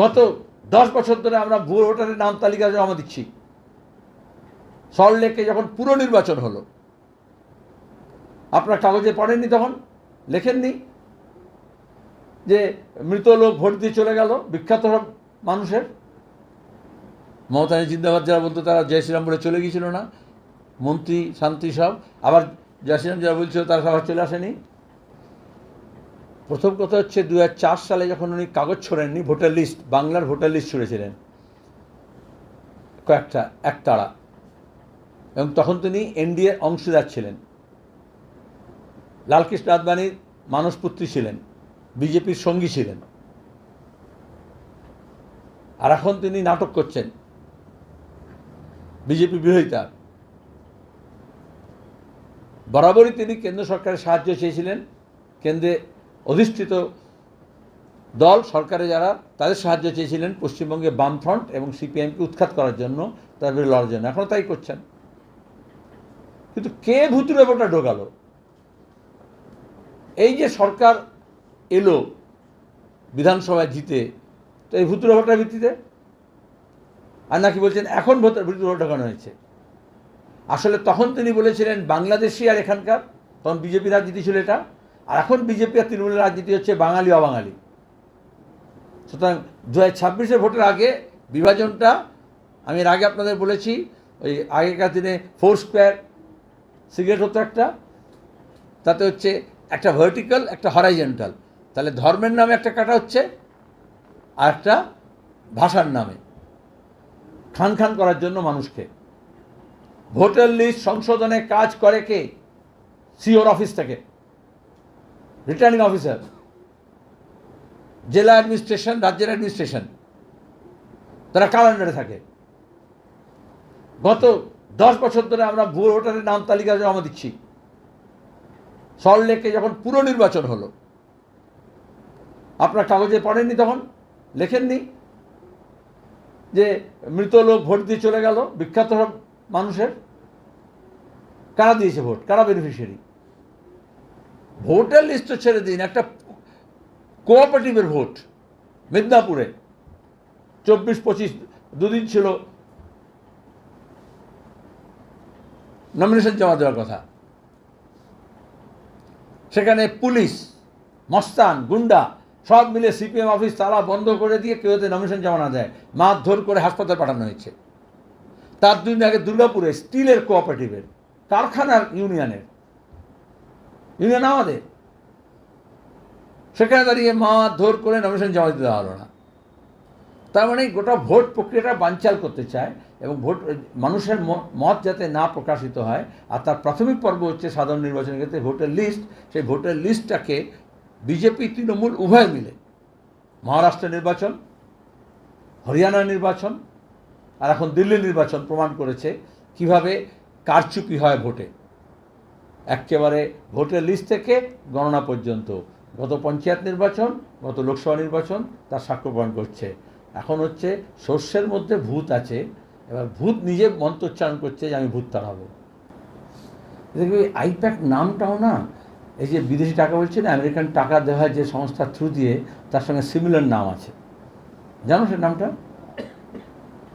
গত দশ বছর ধরে আমরা ভোটারের নাম তালিকা জমা দিচ্ছি। সল্টলেকে যখন পুরো নির্বাচন হলো, আপনার কাগজে পড়েননি তখন? লেখেননি? যে মৃত লোক ভোট দিয়ে চলে গেল, বিখ্যাত সব মানুষের? মমতা জিন্দাবাদ যারা বলতো তারা জয় শ্রীরাম বলে চলে গিয়েছিল না? মন্ত্রী, শান্তি সব। আবার জয় শ্রীরাম যারা বলছিল তারা সবার চলে আসেনি? প্রথম কথা হচ্ছে দু হাজার চার সালে যখন উনি কাগজ ছড়েননি, ভোটার লিস্ট, বাংলার ভোটার লিস্ট ছুড়েছিলেন। কয়েকটা একতাড়া এবং তখন তিনি এনডিএ অংশীদার ছিলেন। লালকৃষ্ণ আদবানির মানসপুত্রী ছিলেন, বিজেপির সঙ্গী ছিলেন। আর এখন তিনি নাটক করছেন, বিজেপি বিরোধিতা। বরাবরই তিনি কেন্দ্র সরকারের সাহায্য চেয়েছিলেন, কেন্দ্রে অধিষ্ঠিত দল, সরকারে যারা, তাদের সাহায্য চেয়েছিলেন পশ্চিমবঙ্গে বামফ্রন্ট এবং সিপিএমকে উৎখাত করার জন্য বিরুদ্ধে লড়ার জন্য। এখনও তাই করছেন। কিন্তু কে ভুতুরে ভোটা ঢোকালো? এই যে সরকার এলো বিধানসভায় জিতে, তো এই ভুতুরে ভোটার ভিত্তিতে? আর নাকি বলছেন, এখন ভোটার ভুতুরে ভোট ঢোকানো হয়েছে। আসলে তখন তিনি বলেছিলেন বাংলাদেশি আর এখানকার, তখন বিজেপি রাজনীতি ছিল এটা। আর এখন বিজেপি আর তৃণমূলের রাজনীতি হচ্ছে বাঙালি, অবাঙালি। সুতরাং দু হাজার ভোটের আগে বিভাজনটা আমি এর আগে আপনাদের বলেছি, ওই আগেকার দিনে ফোর স্কোয়ার সিগারেট হতো একটা, তাতে হচ্ছে একটা ভার্টিক্যাল একটা হরাইজেন্টাল তাহলে ধর্মের নামে একটা কাটা হচ্ছে, আর একটা ভাষার নামে। খান খান করার জন্য মানুষকে। ভোটার লিস্ট সংশোধনে কাজ করে কে? সিওর অফিস থেকে। রিটার্নিং অফিসার জেলা অ্যাডমিনিস্ট্রেশন রাজ্যের অ্যাডমিনিস্ট্রেশন তারা ক্যালেন্ডারে থাকে। গত দশ বছর ধরে আমরা ভুয়ো ভোটারের নাম তালিকা জমা দিচ্ছি। সল্টলেকে যখন পুরো নির্বাচন হলো, আপনার কাগজে পড়েননি তখন? লেখেননি? যে মৃত লোক ভোট দিয়ে চলে গেল, বিখ্যাত মানুষের? কারা দিয়েছে ভোট? কারা বেনিফিশিয়ারি ভোটার লিস্ট ছেড়ে দিন, একটা কোঅপারেটিভের ভোট, মেদিনীপুরে। চব্বিশ, পঁচিশ, দুদিন ছিল। নমিনেশন জমা দেওয়ার কথা। সেখানে পুলিশ, মস্তান, গুন্ডা, সব মিলে সিপিএম অফিস, তালা বন্ধ করে দিয়ে কেউ যাতে নমিনেশন জমা না দেয়। মারধর করে হাসপাতাল পাঠানো হয়েছে। তার দুদিন আগে দুর্গাপুরে, স্টিলের কোঅপারেটিভের, কারখানার ইউনিয়নের। ইউনিয়ন আমাদের। সেখানে দাঁড়িয়ে মারধর করে নমিনেশন জমা দিতে হলো না। তার মানে গোটা ভোট প্রক্রিয়াটা বানচাল করতে চায় এবং ভোট, মানুষের মত যাতে না প্রকাশিত হয়, আর তার প্রাথমিক পর্ব হচ্ছে সাধারণ নির্বাচনের ক্ষেত্রে ভোটের লিস্ট সেই ভোটের লিস্টটাকে বিজেপি, তৃণমূল উভয় মিলে মহারাষ্ট্র নির্বাচন, হরিয়ানা নির্বাচন, আর এখন দিল্লি নির্বাচন প্রমাণ করেছে কীভাবে কারচুপি হয় ভোটে। একেবারে ভোটের লিস্ট থেকে গণনা পর্যন্ত। গত পঞ্চায়েত নির্বাচন, গত লোকসভা নির্বাচন তার সাক্ষ্য প্রমাণ করছে। এখন হচ্ছে শস্যের মধ্যে ভূত আছে, এবার ভূত নিজে মন্ত্রোচ্চারণ করছে যে আমি ভূত তাড়াবো দেখবি আইপ্যাক নামটাও না, এই যে বিদেশি টাকা বলছে না, আমেরিকান টাকা দেওয়া হয় যে সংস্থার থ্রু দিয়ে তার সঙ্গে সিমিলার নাম আছে। জানো সে নামটা?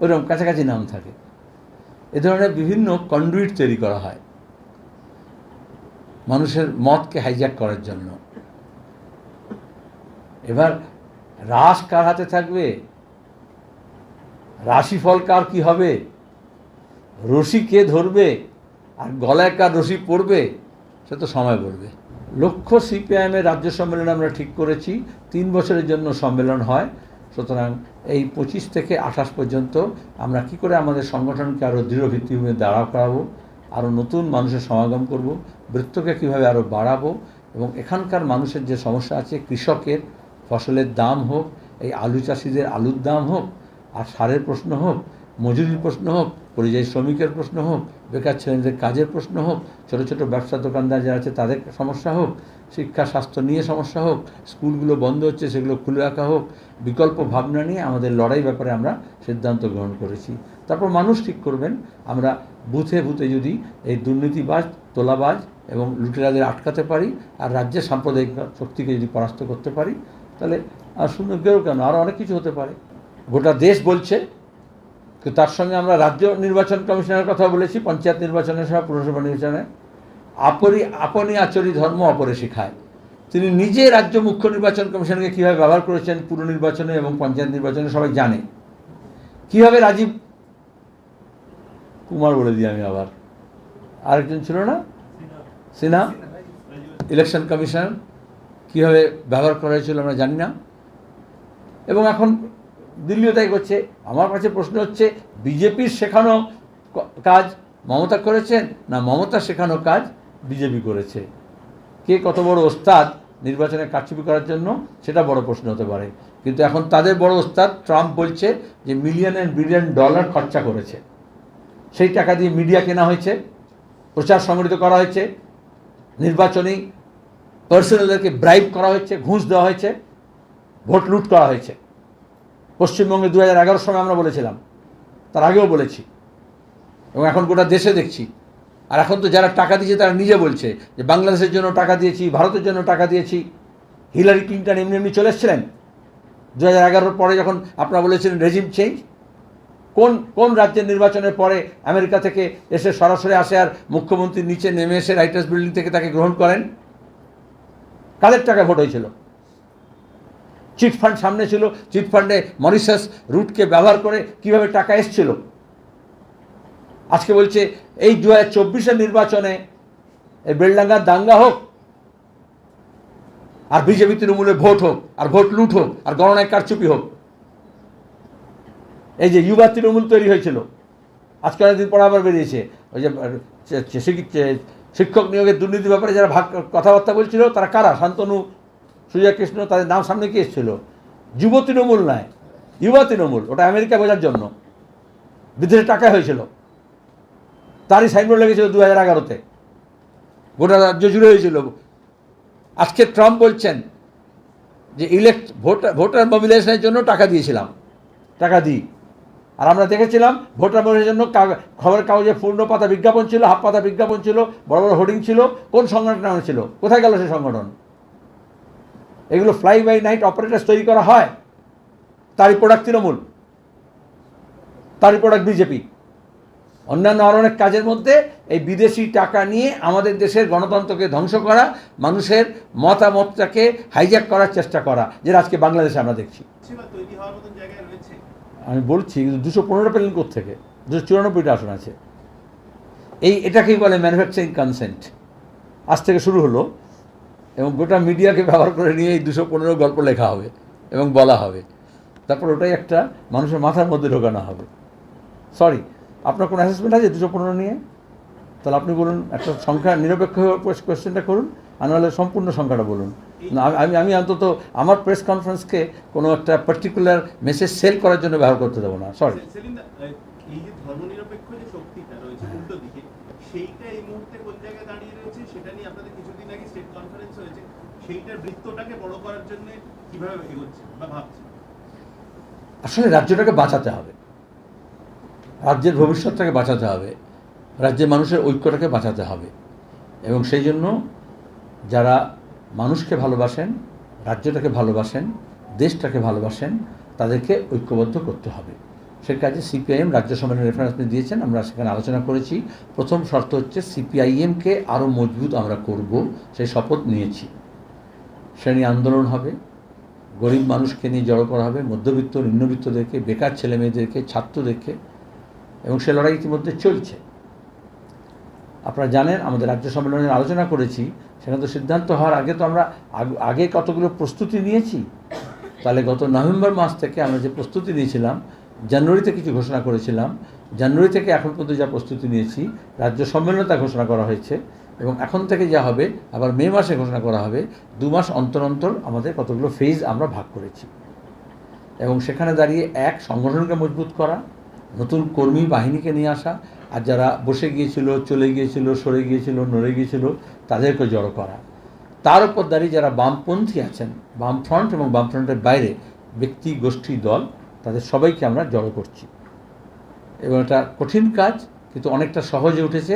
ওইরকম কাছাকাছি নাম থাকে। এ ধরনের বিভিন্ন কন্ডুইট তৈরি করা হয়। মানুষের মতকে হাইজ্যাক করার জন্য। এবার রাস কার হাতে থাকবে? রাশিফল কার কি হবে? রশি কে ধরবে? আর গলায় কার রশি পড়বে? সে তো সময় বলবে। লক্ষ্য সিপিআইএমের রাজ্য সম্মেলন আমরা ঠিক করেছি। তিন বছরের জন্য সম্মেলন হয়। সুতরাং এই পঁচিশ থেকে আঠাশ পর্যন্ত আমরা কি করে আমাদের সংগঠনকে আরও দৃঢ় ভিত্তিভূমি দাঁড়া করাবো? আরও নতুন মানুষের সমাগম করব, বৃত্তকে কীভাবে আরও বাড়াবো এবং এখানকার মানুষের যে সমস্যা আছে, কৃষকের ফসলের দাম হোক, এই আলু চাষিদের আলুর দাম হোক, আর সারের প্রশ্ন হোক, মজুরির প্রশ্ন হোক, পরিযায়ী শ্রমিকের প্রশ্ন হোক, বেকার ছেলেদের কাজের প্রশ্ন হোক, ছোটো ছোটো ব্যবসা দোকানদার যারা আছে তাদের সমস্যা হোক, শিক্ষা, স্বাস্থ্য নিয়ে সমস্যা হোক, স্কুলগুলো বন্ধ হচ্ছে সেগুলো খুলে রাখা হোক, বিকল্প ভাবনা নিয়ে আমাদের লড়াই ব্যাপারে আমরা সিদ্ধান্ত গ্রহণ করেছি। তারপর মানুষ ঠিক করবেন, আমরা বুথে বুথে যদি এই দুর্নীতিবাজ, তোলাবাজ এবং লুটেরাদের আটকাতে পারি আর রাজ্যের সাম্প্রদায়িক শক্তিকে যদি পরাস্ত করতে পারি, তাহলে, আর শুনে, কেউ কেন? আরও অনেক কিছু হতে পারে। গোটা দেশ বলছে কিন্তু তার সঙ্গে আমরা রাজ্য নির্বাচন কমিশনের কথা বলেছি, পঞ্চায়েত নির্বাচনের সময় পুরসভা নির্বাচনে। আপরি আপনি আচরি ধর্ম অপরে শিখায়। তিনি নিজে রাজ্য মুখ্য নির্বাচন কমিশনকে কীভাবে ব্যবহার করেছেন পুর নির্বাচনে এবং পঞ্চায়েত নির্বাচনে সবাই জানে। কীভাবে রাজীব কুমার বলে দিই আমি আবার। আরেকজন ছিল না? Sinha election commission. কীভাবে ব্যবহার করা হয়েছিল আমরা জানি না। এবং এখন দিল্লিও তাই করছে। আমার কাছে প্রশ্ন হচ্ছে, বিজেপির শেখানো কাজ মমতা করেছেন না মমতা শেখানো কাজ বিজেপি করেছে? কে কত বড় ওস্তাদ নির্বাচনে কারচুপি করার জন্য? সেটা বড় প্রশ্ন হতে পারে। কিন্তু এখন তাদের বড় ওস্তাদ ট্রাম্প বলছে যে মিলিয়ন অ্যান্ড বিলিয়ন ডলার খরচা করেছে। সেই টাকা দিয়ে মিডিয়া কেনা হয়েছে, প্রচার সংগঠিত করা হয়েছে, নির্বাচনী পার্সোনালদেরকে ব্রাইব করা হয়েছে, ঘুষ দেওয়া হয়েছে, ভোট লুট করা হয়েছে। পশ্চিমবঙ্গে দু হাজার সময় আমরা বলেছিলাম, তার আগেও বলেছি, এবং এখন গোটা দেশে দেখছি। আর এখন তো যারা টাকা দিয়েছে তারা নিজে বলছে যে বাংলাদেশের জন্য টাকা দিয়েছি, ভারতের জন্য টাকা দিয়েছি। হিলারি ক্লিন্টন এমনি এমনি চলে এসেছিলেন। দু হাজার পরে যখন আপনারা বলেছিলেন রেজিম চেঞ্জ কোন কোন রাজ্যের নির্বাচনের পরে আমেরিকা থেকে এসে সরাসরি আসে আর মুখ্যমন্ত্রীর নিচে নেমে এসে রাইটার্স বিল্ডিং থেকে তাকে গ্রহণ করেন? কাদের টাকা ভোট হয়েছিল? চিট ফান্ড সামনে ছিল, চিট ফান্ডে মরিশাস রুটকে ব্যবহার করে কীভাবে টাকা এসছিল? আজকে বলছে, এই দু হাজার চব্বিশের নির্বাচনে এই বেলডাঙ্গার দাঙ্গা হোক, আর বিজেপি তৃণমূলে ভোট হোক, আর ভোট লুট হোক, আর গণনায় কারচুপি হোক এই যে যুবা তৃণমূল তৈরি হয়েছিল। আজকে অনেকদিন পর আবার বেরিয়েছে। ওই যে শিক্ষক- নিয়োগের দুর্নীতির ব্যাপারে যারা ভাগ, কথাবার্তা বলছিল, তারা কারা? শান্তনু, সুজয় কৃষ্ণ, তাদের নাম সামনে কি এসেছিল? যুব তৃণমূল নয় যুবা তৃণমূল, ওটা আমেরিকা বোঝার জন্য। বিদেশে টাকা হয়েছিল। তারই সাইনবোর্ড লেগেছিল দু হাজার এগারোতে। গোটা রাজ্য জুড়ে হয়েছিল। আজকে ট্রাম্প বলছেন যে, ইলেক্ট, ভোটার ভোটার মোবিলাইজেশনের জন্য টাকা দিয়েছিলাম। টাকা দিই। আর আমরা দেখেছিলাম ভোটার মোবিলাইজেশনের জন্য খবরের কাগজে পূর্ণ পাতা বিজ্ঞাপন ছিল, হাফ পাতা বিজ্ঞাপন ছিল, বড় বড় হোর্ডিং ছিল, কোন সংগঠন ছিল? কোথায় গেল সেই সংগঠন? এগুলো ফ্লাই বাই নাইট অপারেটার্স তৈরি করা হয়। তারই প্রোডাক্ট তৃণমূল। তারই প্রোডাক্ট বিজেপি অন্যান্য আরও অনেক কাজের মধ্যে এই বিদেশি টাকা নিয়ে আমাদের দেশের গণতন্ত্রকে ধ্বংস করা, মানুষের মতামতটাকে হাইজ্যাক করার চেষ্টা করা, যেটা আজকে বাংলাদেশে আমরা দেখছি। আমি বলছি, কিন্তু দুশো পনেরো পেলেন থেকে দুশো চুরানব্বইটা আসন আছে। এই, এটাকেই বলে ম্যানুফ্যাকচারিং কনসেন্ট আজ থেকে শুরু হলো, এবং গোটা মিডিয়াকে ব্যবহার করে নিয়ে এই দুশো পনেরো গল্প লেখা হবে, এবং বলা হবে। তারপর ওটাই একটা মানুষের মাথার মধ্যে ঢোকানো হবে। সরি আপনার কোনো অ্যাসেসমেন্ট আছে দুশো পনেরো নিয়ে? তাহলে আপনি বলুন, একটা সংখ্যা নিরপেক্ষ কোয়েশ্চেনটা করুন। নাহলে সম্পূর্ণ সংখ্যাটা বলুন। আমি- আমি অন্তত আমার প্রেস কনফারেন্সকে কোনো একটা পার্টিকুলার মেসেজ সেল করার জন্য ব্যবহার করতে দেবো না। সরি সেলিম দা, আহ, এই যে ধর্মনিরপেক্ষ যে শক্তিটা রয়েছে উল্টো দিকে সেইটা এই মুহূর্তে কোন জায়গায় দাঁড়িয়ে রয়েছে সেটা নিয়ে আপনাদের কিছুদিন আগে স্টেট কনফারেন্স হয়েছে। সেইটার বৃত্তটাকে বড় করার জন্য কীভাবে এগোচ্ছে বা ভাবছে? আসলে রাজ্যটাকে বাঁচাতে হবে। রাজ্যের ভবিষ্যৎটাকে বাঁচাতে হবে। রাজ্যের মানুষের ঐক্যটাকে বাঁচাতে হবে। এবং সেই জন্য যারা মানুষকে ভালোবাসেন, রাজ্যটাকে ভালোবাসেন, দেশটাকে ভালোবাসেন, তাদেরকে ঐক্যবদ্ধ করতে হবে। সে কাজে সিপিআইএম রাজ্য সম্মেলনের রেফারেন্স দিয়েছেন, আমরা সেখানে আলোচনা করেছি। প্রথম শর্ত হচ্ছে সিপিআইএমকে আরও মজবুত আমরা করব, সেই শপথ নিয়েছি। শ্রেণি আন্দোলন হবে, গরিব মানুষকে নিয়ে জড়ো করা হবে, মধ্যবিত্ত, নিম্নবিত্তদেরকে, বেকার ছেলেমেয়েদেরকে, ছাত্রদেরকে, এবং সে লড়াই ইতিমধ্যে চলছে। আপনারা জানেন, আমাদের রাজ্য সম্মেলনে আলোচনা করেছি সেখানে তো সিদ্ধান্ত হওয়ার আগে তো আমরা আগে কতগুলো প্রস্তুতি নিয়েছি, তাহলে গত নভেম্বর মাস থেকে আমরা যে প্রস্তুতি নিয়েছিলাম, জানুয়ারিতে কিছু ঘোষণা করেছিলাম, জানুয়ারি থেকে এখন পর্যন্ত যা প্রস্তুতি নিয়েছি, রাজ্য সম্মেলনে তা ঘোষণা করা হয়েছে এবং এখন থেকে যা হবে, আবার মে মাসে ঘোষণা করা হবে, দু মাস অন্তর অন্তর আমাদের কতগুলো ফেজ আমরা ভাগ করেছি। এবং সেখানে দাঁড়িয়ে এক, সংগঠনকে মজবুত করা, নতুন কর্মী বাহিনীকে নিয়ে আসা, আর যারা বসে গিয়েছিল, চলে গিয়েছিল, সরে গিয়েছিল, নড়ে গিয়েছিল তাদেরকে জড়ো করা। তার উপর দাঁড়িয়ে যারা বামপন্থী আছেন, বামফ্রন্ট এবং বামফ্রন্টের বাইরে ব্যক্তি, গোষ্ঠী, দল, তাদের সবাইকে আমরা জড়ো করছি। এবং এটা কঠিন কাজ, কিন্তু অনেকটা সহজে উঠেছে।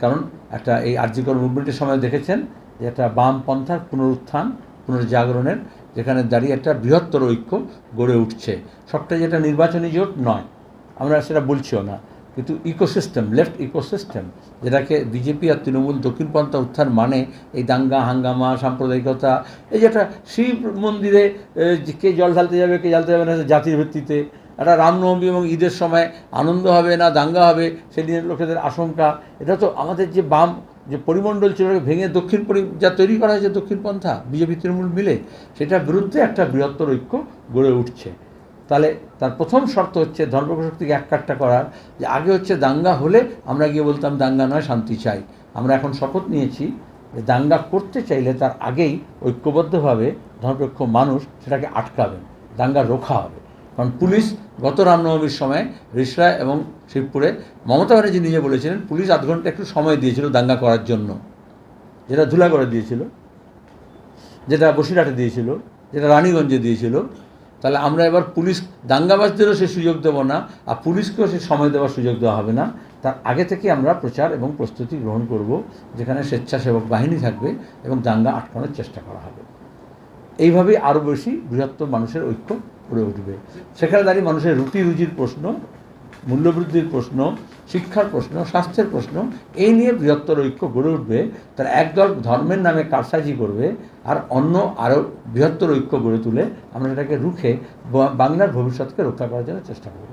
কারণ একটা এই আর্যিকর মুভমেন্টের সময় দেখেছেন যে একটা বামপন্থার পুনরুত্থান, পুনর্জাগরণের, যেখানে দাঁড়িয়ে একটা বৃহত্তর ঐক্য গড়ে উঠছে। সবটাই যেটা নির্বাচনী জোট নয়। আমরা সেটা বলছিও না। কিন্তু ইকোসিস্টেম লেফট ইকোসিস্টেম যেটাকে বিজেপি আর তৃণমূল দক্ষিণপন্থা উত্থান মানে এই দাঙ্গা, হাঙ্গামা, সাম্প্রদায়িকতা, এই যেটা শিব মন্দিরে যে কে জল ঢালতে যাবে, কে জ্বালতে যাবে না জাতির ভিত্তিতে, একটা রামনবমী এবং ঈদের সময় আনন্দ হবে না, দাঙ্গা হবে সেদিনের লোকেদের আশঙ্কা। এটা তো আমাদের যে বাম, যে পরিমণ্ডল ছিল ভেঙে দক্ষিণ পরি, যা তৈরি করা হয়েছে দক্ষিণ পন্থা বিজেপি তৃণমূল মিলে, সেটার বিরুদ্ধে একটা বৃহত্তর ঐক্য গড়ে উঠছে। তাহলে তার প্রথম শর্ত হচ্ছে ধর্মশক্তিকে এককাট্টা করার, যে আগে হচ্ছে দাঙ্গা হলে আমরা গিয়ে বলতাম দাঙ্গা নয়, শান্তি চাই। আমরা এখন শপথ নিয়েছি যে দাঙ্গা করতে চাইলে তার আগেই ঐক্যবদ্ধভাবে ধর্মপক্ষ মানুষ সেটাকে আটকাবেন, দাঙ্গা রোখা হবে। কারণ পুলিশ গত রামনবমীর সময় রিসরা এবং শিবপুরে মমতা ব্যানার্জি নিজে বলেছিলেন, পুলিশ আধ ঘণ্টা একটু সময় দিয়েছিল দাঙ্গা করার জন্য। যেটা ধুলা করে দিয়েছিল, যেটা বসিরহাটে দিয়েছিল, যেটা রানীগঞ্জে দিয়েছিল তাহলে আমরা এবার পুলিশ, দাঙ্গাবাজদেরও সে সুযোগ দেবো না, আর পুলিশকেও সে সময় দেওয়ার সুযোগ দেওয়া হবে না। তার আগে থেকে আমরা প্রচার এবং প্রস্তুতি গ্রহণ করব, যেখানে স্বেচ্ছাসেবক বাহিনী থাকবে এবং দাঙ্গা আটকানোর চেষ্টা করা হবে। এইভাবেই আরও বেশি বৃহত্তর মানুষের ঐক্য গড়ে উঠবে। সেখানে দাঁড়িয়ে মানুষের রুটি রুজির প্রশ্ন মূল্যবৃদ্ধির প্রশ্ন, শিক্ষার প্রশ্ন, স্বাস্থ্যের প্রশ্ন, এই নিয়ে বৃহত্তর ঐক্য গড়ে উঠবে। তারা একদল ধর্মের নামে কারসাজি করবে আর অন্য আরও বৃহত্তর ঐক্য গড়ে তুলে আমরা সেটাকে রুখে বাংলার ভবিষ্যৎকে রক্ষা করার জন্য চেষ্টা করব।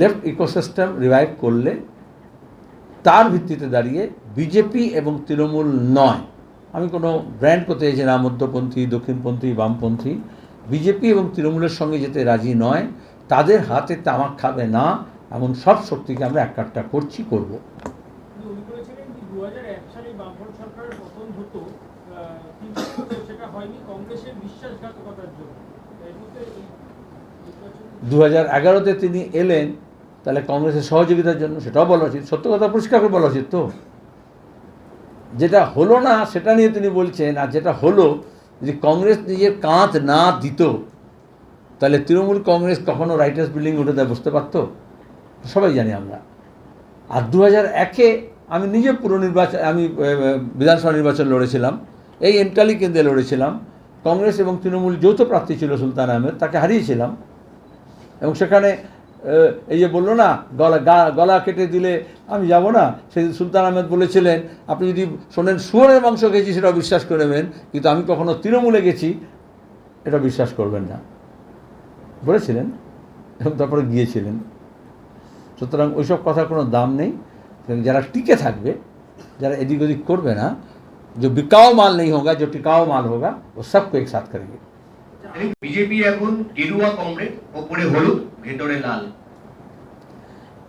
লেফট ইকোসিস্টেম রিভাইভ করলে তার ভিত্তিতে দাঁড়িয়ে বিজেপি এবং তৃণমূল নয়। আমি কোনো ব্র্যান্ড করতে চাইছি না, মধ্যপন্থী, দক্ষিণপন্থী, বামপন্থী। বিজেপি এবং তৃণমূলের সঙ্গে যেতে রাজি নয়। তাদের হাতে তামাক খাবে না। এমন সব শক্তিকে আমরা একাট্টা করছি করব। হাজার দু হাজার এগারোতে তিনি এলেন তাহলে কংগ্রেসের সহযোগিতার জন্য সেটাও বলা উচিত। সত্য কথা পরিষ্কার করে বলা উচিত তো। যেটা হলো না সেটা নিয়ে তিনি বলছেন আর যেটা হলো যদি কংগ্রেস নিজের কাঁধ না দিত তাহলে তৃণমূল কংগ্রেস কখনো রাইটার্স বিল্ডিং উঠে দেয় বুঝতে পারতো? সবাই জানি আমরা। আর দু হাজার একে আমি নিজে পুরো নির্বাচন আমি বিধানসভা নির্বাচন লড়েছিলাম। এই এমটালি কেন্দ্রে লড়েছিলাম। কংগ্রেস এবং তৃণমূল যৌথ প্রার্থী ছিল সুলতান আহমেদ, তাকে হারিয়েছিলাম। এবং সেখানে এই যে বলল না, গলা গলা কেটে দিলে আমি যাব না, সেই সুলতান আহমেদ বলেছিলেন, আপনি যদি শোনেন শুয়োরের মাংস খেয়েছি সেটা বিশ্বাস করে নেবেন, কিন্তু আমি কখনো তৃণমূলে গেছি, এটা বিশ্বাস করবেন না। বলেছিলেন এবং তারপরে গিয়েছিলেন। সুতরাং ওইসব কথার কোনো দাম নেই এবং যারা টিকে থাকবে যারা এদিক ওদিক করবে না जो बिकाऊ माल नहीं होगा जो टिकाऊ माल होगा वो सबको एक साथ करेंगे বিজেপি এখন গেরুয়া কমরেড ওপরে হলুদ ভেতরে লাল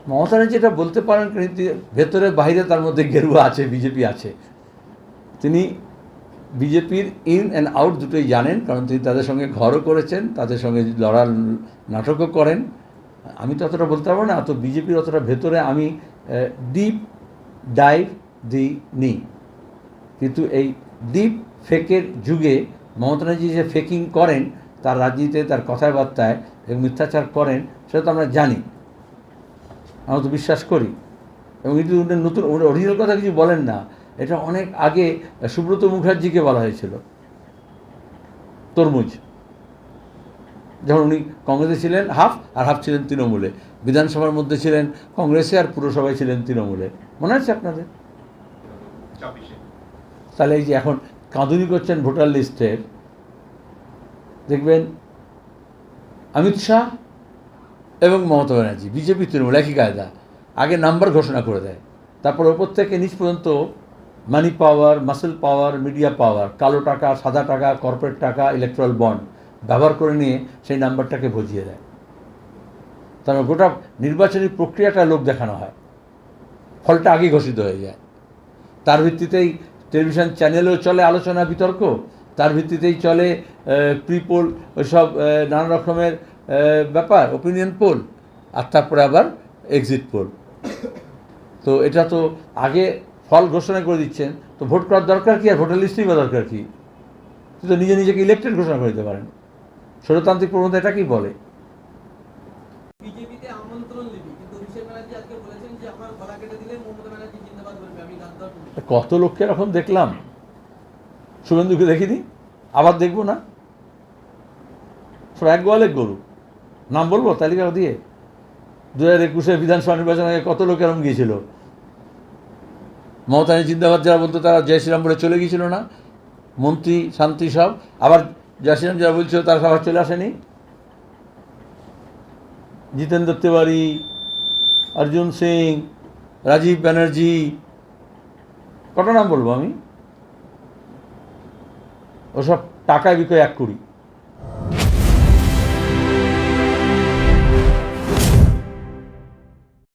মমতা ব্যানার্জি এটা বলতে পারেন কিন্তু ভেতরে বাইরে তার মধ্যে গেরুয়া আছে বিজেপি আছে তিনি বিজেপির ইন অ্যান্ড আউট দুটোই জানেন কারণ তিনি তাদের সঙ্গে ঘরও করেছেন তাদের সঙ্গে লড়ার নাটকও করেন আমি তো অতটা বলতে পারব না তো বিজেপির অতটা ভেতরে আমি ডিপ ডাইভ দি নি কিন্তু এই ডিপ ফেকের যুগে মমতা যে ফেকিং করেন, তার রাজনীতিতে, তার কথাবার্তায় এবং মিথ্যাচার করেন, সেটা তো আমরা জানি। আমরা তো বিশ্বাস করি। এবং এটি নতুন অরিজিনাল কথা কিছু বলেন না। এটা অনেক আগে সুব্রত মুখার্জিকে বলা হয়েছিল। তরমুজ। যখন উনি কংগ্রেসে ছিলেন হাফ আর হাফ ছিলেন তৃণমূলে। বিধানসভার মধ্যে ছিলেন কংগ্রেসে আর পুরসভায় ছিলেন তৃণমূলে। মনে আছে আপনাদের? তাহলে এই যে এখন কাঁদুনি করছেন ভোটার লিস্টের দেখবেন অমিত শাহ এবং মমতা ব্যানার্জি বিজেপি তৃণমূল একই কায়দা। আগে নাম্বার ঘোষণা করে দেয়। তারপর ওপর থেকে নিচ পর্যন্ত মানি পাওয়ার মাসেল পাওয়ার মিডিয়া পাওয়ার কালো টাকা সাদা টাকা কর্পোরেট টাকা ইলেকট্রাল বন্ড ব্যবহার করে নিয়ে সেই নাম্বারটাকে বুঝিয়ে দেয়। তারপর গোটা নির্বাচনী প্রক্রিয়াটা লোক দেখানো হয়। ফলটা আগেই ঘোষিত হয়ে যায়। তার ভিত্তিতেই টেলিভিশন চ্যানেলেও চলে আলোচনা বিতর্ক, তার ভিত্তিতেই চলে প্রি পোল ওইসব নানা রকমের ব্যাপার ওপিনিয়ন পোল আর তারপরে আবার এক্সিট পোল তো এটা তো আগে ফল ঘোষণা করে দিচ্ছেন, তো ভোট করার দরকার কি আর ভোটার লিস্টেই বা দরকার কি? তো নিজে নিজেকে ইলেক্টেড ঘোষণা করে দিতে পারেন। স্বরতান্ত্রিক প্রবণতা এটাকেই বলে? মমতা কত লোককে এরকম দেখলাম? শুভেন্দুকে দেখিনি? আবার দেখব না? সব এক গোয়ালের গরু। নাম বলব তালিকা দিয়ে? দু হাজার একুশে বিধানসভা নির্বাচন আগে কত লোক এরম গিয়েছিল? মমতানি জিন্দাবাদ যারা বলতো তারা জয় শ্রীরাম বলে চলে গিয়েছিল না? মন্ত্রী শান্তি সব। আবার জয় যা বলছিল তার সবাই চলে আসেনি। জিতেন্দ্র তিওয়ারি, অর্জুন সিং, রাজীব ব্যানার্জি, কটা নাম বলব আমি? ওসব টাকায় বিক্রয় এক কুড়ি।